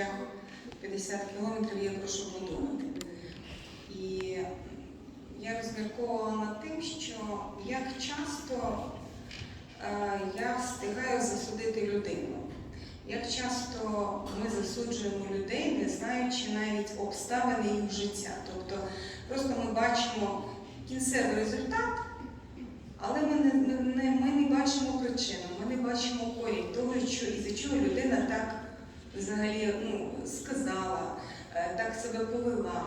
шлях 50 кілометрів, я прошу подумати. І я розмірковувала над тим, що як часто е, я встигаю засудити людину. Як часто ми засуджуємо людей, не знаючи навіть обставини їх життя. Тобто просто ми бачимо кінцевий результат, але ми не, не- ми не бачимо причину, ми не бачимо корінь того, що із-за чого людина так взагалі ну, сказала, е, так себе повела.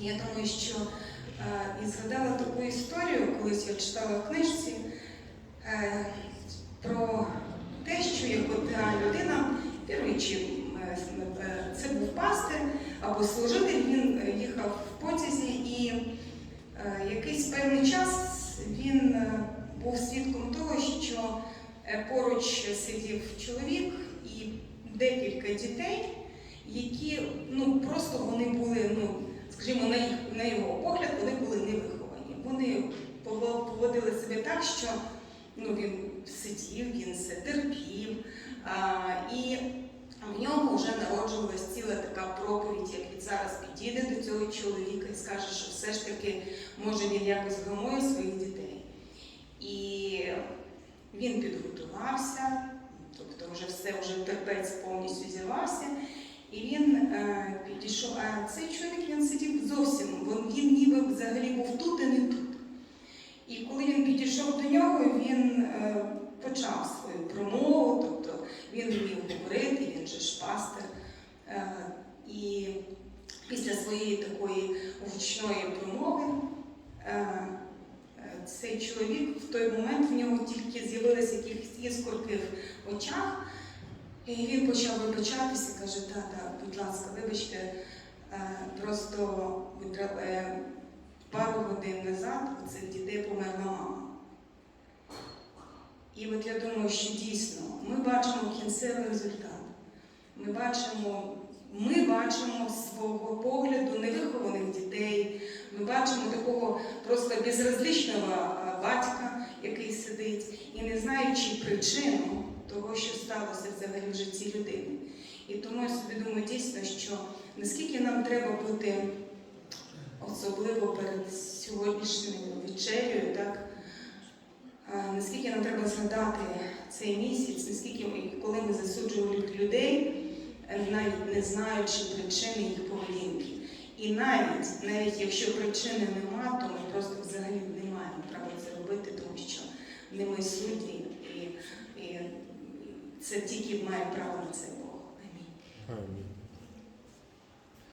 Я думаю, що е, і згадала таку історію, колись я читала в книжці е, про те, що як людина, віруючи, це був пастир або служитель, він їхав в потязі і якийсь певний час він був свідком того, що поруч сидів чоловік і декілька дітей, які ну просто вони були, ну скажімо, на їх на його погляд, вони були невиховані. Вони поводили себе так, що ну він сидів, він все терпів, а, і в ньому вже народжувалась ціла така проповідь, як він зараз підійде до цього чоловіка і скаже, що все ж таки може він якось вгамує своїх дітей. І він підготувався, тобто вже все, вже терпець повністю. І він е, підійшов, а цей чоловік він сидів зовсім, він, ніби взагалі був тут і не тут. І коли він підійшов до нього, він е, почав свою промову, тобто він вмів говорити, він же ж пастир. Е, і після своєї такої гучної промови е, е, цей чоловік в той момент в нього тільки з'явилися якісь іскорки в очах, і він почав вибачатися, каже, так, будь ласка, вибачте, е, просто е, пару годин назад у цих дітей померла мама. І от я думаю, що дійсно ми бачимо кінцевий результат. Ми бачимо, ми бачимо свого погляду невихованих дітей. Ми бачимо такого просто безразличного батька, який сидить, і не знаючи причину того, що сталося взагалі в житті людини. І тому я собі думаю дійсно, що наскільки нам треба бути особливо перед сьогоднішньою вечерею, так? Наскільки нам треба згадати цей місяць, наскільки ми, коли ми засуджуємо людей, навіть не знаючи причини їх поведінки. І навіть, навіть якщо причини нема, то ми просто взагалі не маємо права це робити, тому що не ми судді, і, і це тільки має право на це Бог. Амінь.